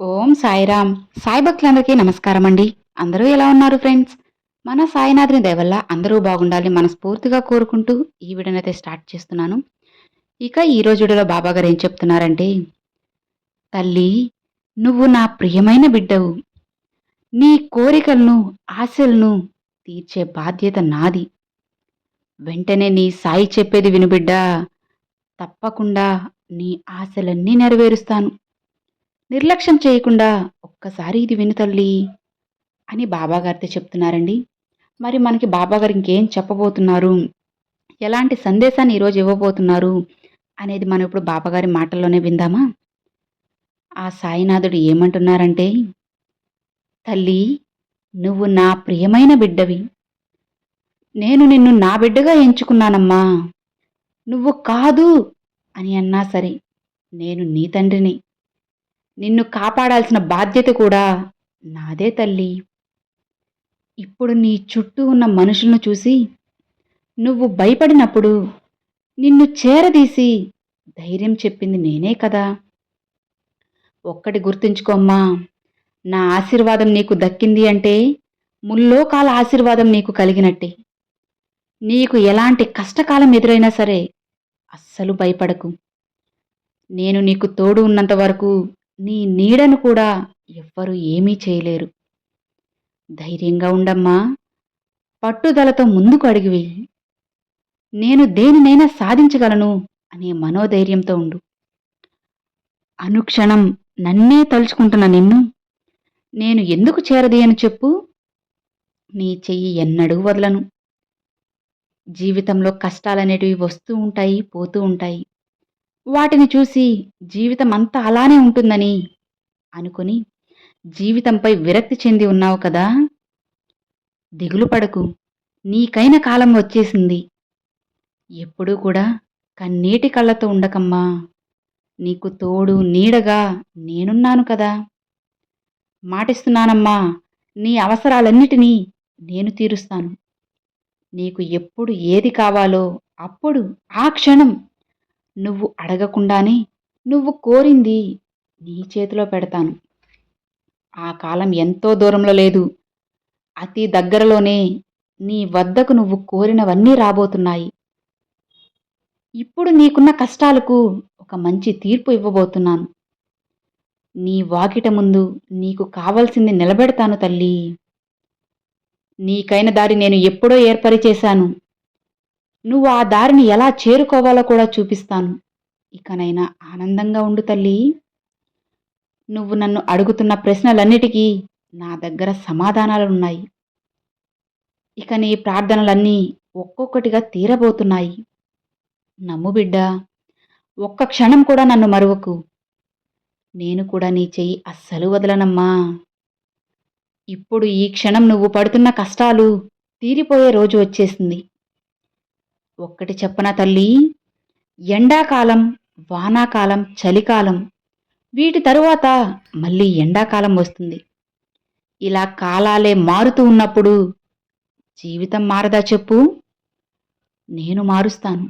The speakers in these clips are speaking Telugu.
ఓం సాయిరామ్. సాయి భక్తులందరికీ నమస్కారం అండి అందరూ ఎలా ఉన్నారు ఫ్రెండ్స్? మన సాయినాథుని దయవల్ల అందరూ బాగుండాలి మనస్ఫూర్తిగా కోరుకుంటూ ఈ వీడియోనైతే స్టార్ట్ చేస్తున్నాను. ఇక ఈ రోజులో బాబాగారు బాబా గారు ఏం చెప్తున్నారంటే తల్లి నువ్వు నా ప్రియమైన బిడ్డవు. నీ కోరికలను ఆశలను తీర్చే బాధ్యత నాది. వెంటనే నీ సాయి చెప్పేది వినుబిడ్డా తప్పకుండా నీ ఆశలన్నీ నెరవేరుస్తాను. నిర్లక్ష్యం చేయకుండా ఒక్కసారి ఇది విను తల్లి అని బాబాగారితో చెప్తున్నారండి. మరి మనకి బాబాగారు ఇంకేం చెప్పబోతున్నారు? ఎలాంటి సందేశాన్ని ఈరోజు ఇవ్వబోతున్నారు? అనేది మనం ఇప్పుడు బాబాగారి మాటల్లోనే విందామా? ఆ సాయినాథుడు ఏమంటున్నారంటే తల్లి నువ్వు నా ప్రియమైన బిడ్డవి. నేను నిన్ను నా బిడ్డగా ఎంచుకున్నానమ్మా. నువ్వు కాదు అని అన్నా సరే నేను నీ తండ్రిని. నిన్ను కాపాడాల్సిన బాధ్యత కూడా నాదే తల్లి. ఇప్పుడు నీ చుట్టూ ఉన్న మనుషులను చూసి నువ్వు భయపడినప్పుడు నిన్ను చేరదీసి ధైర్యం చెప్పింది నేనే కదా. ఒక్కటి గుర్తుంచుకోమ్మా నా ఆశీర్వాదం నీకు దక్కింది అంటే ముల్లోకాల ఆశీర్వాదం నీకు కలిగినట్టే. నీకు ఎలాంటి కష్టకాలం ఎదురైనా సరే అస్సలు భయపడకు. నేను నీకు తోడు ఉన్నంత వరకు నీ నీడను కూడా ఎవ్వరూ ఏమీ చేయలేరు. ధైర్యంగా ఉండమ్మా. పట్టుదలతో ముందుకు అడిగివి. నేను దేనినైనా సాధించగలను అనే మనోధైర్యంతో ఉండు. అనుక్షణం నన్నే తలుచుకుంటున్న నిన్ను నేను ఎందుకు చేరదీయను చెప్పు. నీ చెయ్యి ఎన్నడూ వదలను. జీవితంలో కష్టాలనేటివి వస్తూ ఉంటాయి పోతూ ఉంటాయి. వాటిని చూసి జీవితం అంతా అలానే ఉంటుందని అనుకుని జీవితంపై విరక్తి చెంది ఉన్నావు కదా? దిగులు పడకు. నీకైన కాలం వచ్చేసింది. ఎప్పుడూ కూడా కన్నీటి కళ్ళతో ఉండకమ్మా. నీకు తోడు నీడగా నేనున్నాను కదా. మాటిస్తున్నానమ్మా. నీ అవసరాలన్నిటినీ నేను తీరుస్తాను. నీకు ఎప్పుడు ఏది కావాలో అప్పుడు ఆ క్షణం నువ్వు అడగకుండానే నువ్వు కోరింది నీ చేతిలో పెడతాను. ఆ కాలం ఎంతో దూరంలో లేదు. అతి దగ్గరలోనే నీ వద్దకు నువ్వు కోరినవన్నీ రాబోతున్నాయి. ఇప్పుడు నీకున్న కష్టాలకు ఒక మంచి తీర్పు ఇవ్వబోతున్నాను. నీ వాకిట ముందు నీకు కావలసింది నిలబెడతాను తల్లి. నీకైన దారి నేను ఎప్పుడో ఏర్పరిచేశాను. నువ్వు ఆ దారిని ఎలా చేరుకోవాలో కూడా చూపిస్తాను. ఇకనైనా ఆనందంగా ఉండు తల్లి. నువ్వు నన్ను అడుగుతున్న ప్రశ్నలన్నిటికీ నా దగ్గర సమాధానాలున్నాయి. ఇక నీ ప్రార్థనలన్నీ ఒక్కొక్కటిగా తీరబోతున్నాయి. నమ్ము బిడ్డ ఒక్క క్షణం కూడా నన్ను మరువకు. నేను కూడా నీ చెయ్యి అస్సలు వదలనమ్మా. ఇప్పుడు ఈ క్షణం నువ్వు పడుతున్న కష్టాలు తీరిపోయే రోజు వచ్చేసింది. ఒక్కటి చెప్పనా తల్లి? ఎండాకాలం వానాకాలం చలికాలం వీటి తరువాత మళ్ళీ ఎండాకాలం వస్తుంది. ఇలా కాలాలే మారుతూ ఉన్నప్పుడు జీవితం మారదా చెప్పు? నేను మారుస్తాను.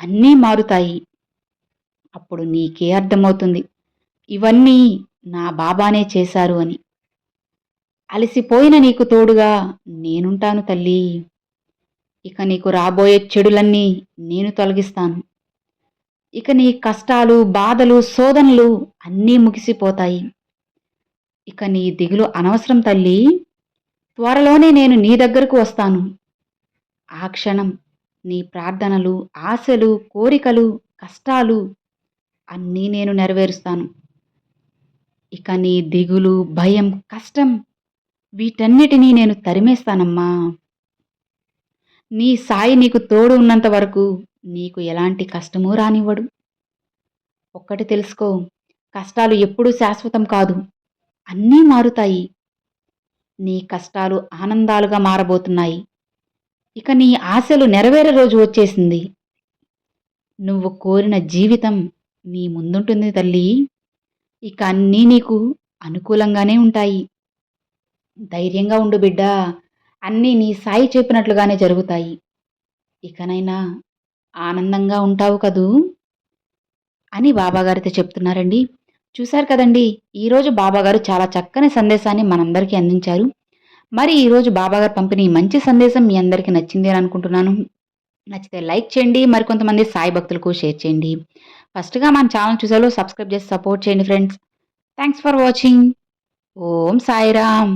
అన్నీ మారుతాయి. అప్పుడు నీకే అర్థమవుతుంది. ఇవన్నీ నా బాబానే చేశారు అని. అలసిపోయిన నీకు తోడుగా నేనుంటాను తల్లి. ఇక నీకు రాబోయే చెడులన్నీ నేను తొలగిస్తాను. ఇక నీ కష్టాలు బాధలు శోధనలు అన్నీ ముగిసిపోతాయి. ఇక నీ దిగులు అనవసరం తల్లి. త్వరలోనే నేను నీ దగ్గరకు వస్తాను. ఆ క్షణం నీ ప్రార్థనలు ఆశలు కోరికలు కష్టాలు అన్నీ నేను నెరవేరుస్తాను. ఇక నీ దిగులు భయం కష్టం వీటన్నిటినీ నేను తరిమేస్తానమ్మా. నీ సాయి నీకు తోడు ఉన్నంత వరకు నీకు ఎలాంటి కష్టమూ రానివ్వడు. ఒక్కటి తెలుసుకో కష్టాలు ఎప్పుడూ శాశ్వతం కాదు అన్నీ మారుతాయి. నీ కష్టాలు ఆనందాలుగా మారబోతున్నాయి. ఇక నీ ఆశలు నెరవేరే రోజు వచ్చేసింది. నువ్వు కోరిన జీవితం నీ ముందుంటుంది తల్లి. ఇక అన్నీ నీకు అనుకూలంగానే ఉంటాయి. ధైర్యంగా ఉండు బిడ్డ అన్నీ నీ సాయి చెప్పినట్లుగానే జరుగుతాయి. ఇకనైనా ఆనందంగా ఉంటావు కదూ? అని బాబాగారితో చెప్తున్నారండి. చూశారు కదండి ఈరోజు బాబాగారు చాలా చక్కని సందేశాన్ని మనందరికీ అందించారు. మరి ఈరోజు బాబాగారు పంపిన ఈ మంచి సందేశం మీ అందరికీ నచ్చింది అని అనుకుంటున్నాను. నచ్చితే లైక్ చేయండి మరికొంతమంది సాయి భక్తులకు షేర్ చేయండి. ఫస్ట్గా మన ఛానల్ చూసాలో సబ్స్క్రైబ్ చేసి సపోర్ట్ చేయండి friends. Thanks for watching. Om Sairam.